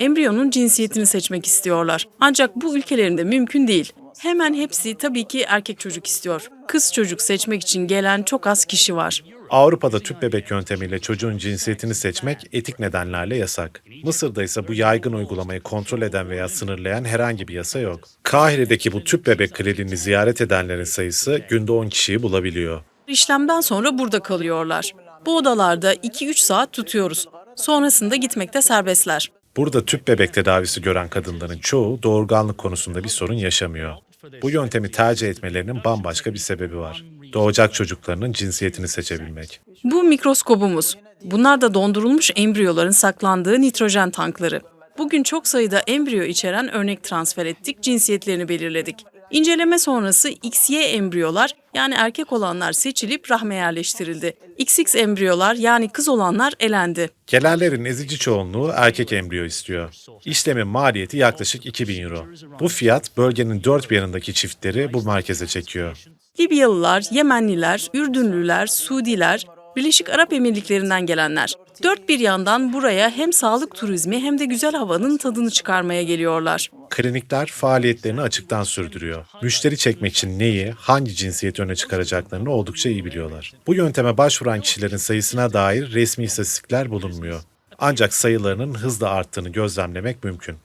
embriyonun cinsiyetini seçmek istiyorlar. Ancak bu ülkelerinde mümkün değil. Hemen hepsi tabii ki erkek çocuk istiyor. Kız çocuk seçmek için gelen çok az kişi var. Avrupa'da tüp bebek yöntemiyle çocuğun cinsiyetini seçmek etik nedenlerle yasak. Mısır'da ise bu yaygın uygulamayı kontrol eden veya sınırlayan herhangi bir yasa yok. Kahire'deki bu tüp bebek kliniğini ziyaret edenlerin sayısı günde 10 kişiyi bulabiliyor. İşlemden sonra burada kalıyorlar. Bu odalarda 2-3 saat tutuyoruz. Sonrasında gitmekte serbestler. Burada tüp bebek tedavisi gören kadınların çoğu doğurganlık konusunda bir sorun yaşamıyor. Bu yöntemi tercih etmelerinin bambaşka bir sebebi var. Doğacak çocuklarının cinsiyetini seçebilmek. Bu mikroskobumuz. Bunlar da dondurulmuş embriyoların saklandığı nitrojen tankları. Bugün çok sayıda embriyo içeren örnek transfer ettik, cinsiyetlerini belirledik. İnceleme sonrası XY embriyolar yani erkek olanlar seçilip rahme yerleştirildi. XX embriyolar yani kız olanlar elendi. Gelenlerin ezici çoğunluğu erkek embriyo istiyor. İşlemin maliyeti yaklaşık 2000 euro. Bu fiyat bölgenin dört bir yanındaki çiftleri bu merkeze çekiyor. Libyalılar, Yemenliler, Ürdünlüler, Suudiler, Birleşik Arap Emirlikleri'nden gelenler. Dört bir yandan buraya hem sağlık turizmi hem de güzel havanın tadını çıkarmaya geliyorlar. Klinikler faaliyetlerini açıktan sürdürüyor. Müşteri çekmek için neyi, hangi cinsiyeti öne çıkaracaklarını oldukça iyi biliyorlar. Bu yönteme başvuran kişilerin sayısına dair resmi istatistikler bulunmuyor. Ancak sayılarının hızla arttığını gözlemlemek mümkün.